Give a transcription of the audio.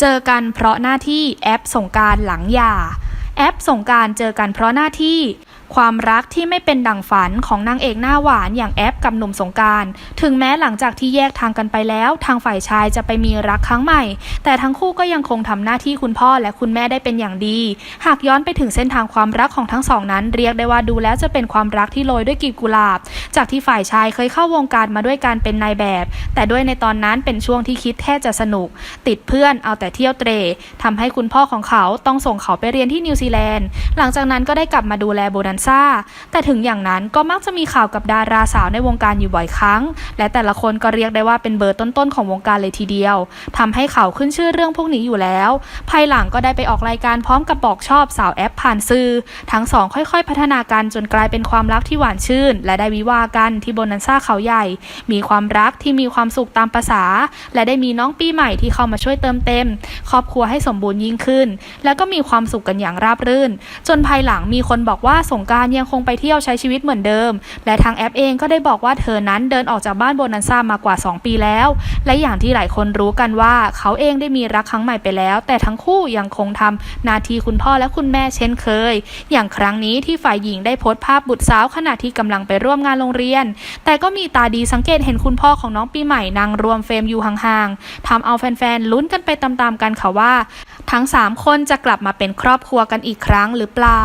เจอกันเพราะหน้าที่แอปสงการหลังหย่าแอปสงการเจอกันเพราะหน้าที่ ความรักที่ไม่เป็นดั่งฝันของนางเอกหน้าหวานอย่างแอปกับหนุ่มสงการ ถึงแม้หลังจากที่แยกทางกันไปแล้ว ทางฝ่ายชายจะไปมีรักครั้งใหม่ แต่ทั้งคู่ก็ยังคงทำหน้าที่คุณพ่อและคุณแม่ได้เป็นอย่างดี หากย้อนไปถึงเส้นทางความรักของทั้งสองนั้น เรียกได้ว่าดูแล้วจะเป็นความรักที่โรยด้วยกลีบกุหลาบ จากที่ฝ่ายชายเคยเข้าวงการมาด้วยการเป็นนายแบบ แต่ด้วยในตอนนั้นเป็นช่วงที่คิดแค่จะสนุก ติดเพื่อนเอาแต่เที่ยวเตรทำให้คุณพ่อของเขาต้องส่งเขาไปเรียนที่นิวซีแลนด์ หลังจากนั้นก็ได้กลับมาดูแลโบนันซ่า แต่ถึงอย่างนั้นก็มักจะมีข่าวกับดาราสาวในวงการอยู่บ่อยครั้ง และแต่ละคนก็เรียกได้ว่าเป็นเบอร์ต้นๆของวงการเลยทีเดียวทำให้เขาขึ้นชื่อเรื่องพวกนี้อยู่แล้ว ภายหลังก็ได้ไปออกรายการพร้อมกับบอกชอบสาวแอปผ่านสื่อ ทั้งสองค่อยๆ พัฒนากันจนกลายเป็นความรักที่หวานชื่น และได้วิวากันที่โบนันซ่าเขาใหญ่ มีความรักที่มีความสุขตามประษา และได้มีน้องปีใหม่ที่เข้ามาช่วยเติมเต็ม ครอบครัวให้สมบูรณ์ยิ่งขึ้น แล้วก็มีความสุขกันอย่างราบรื่น จนภายหลังมีคนบอกว่าสงกรารยังคงไปเที่ยวใช้ชีวิตเหมือนเดิม และทางแอปเองก็ได้บอกว่าเธอนั้นเดินออกจากบ้านโบนันซ่ามากว่า 2 ปีแล้ว และอย่างที่หลายคนรู้กันว่าเขาเองได้มีรักครั้งใหม่ไปแล้ว แต่ทั้งคู่ยังคงทำหนาทีคุณพ่อและคุณแม่เช่นเคย อย่างครั้งนี้ที่ฝ่ายหญิงได้โพสต์ภาพบุตรสาวขณะที่กำลังไปร่วมงานโรงเรียน แต่ก็มีตาดีสังเกตเห็นคุณพ่อของน้องปีใหม่นั่งรวมเฟรมอยู่ห่างๆทำเอาแฟนๆลุ้นกันไปตามๆกันค่ะว่า ทั้ง 3 คนจะกลับมาเป็นครอบครัวกันอีกครั้งหรือเปล่า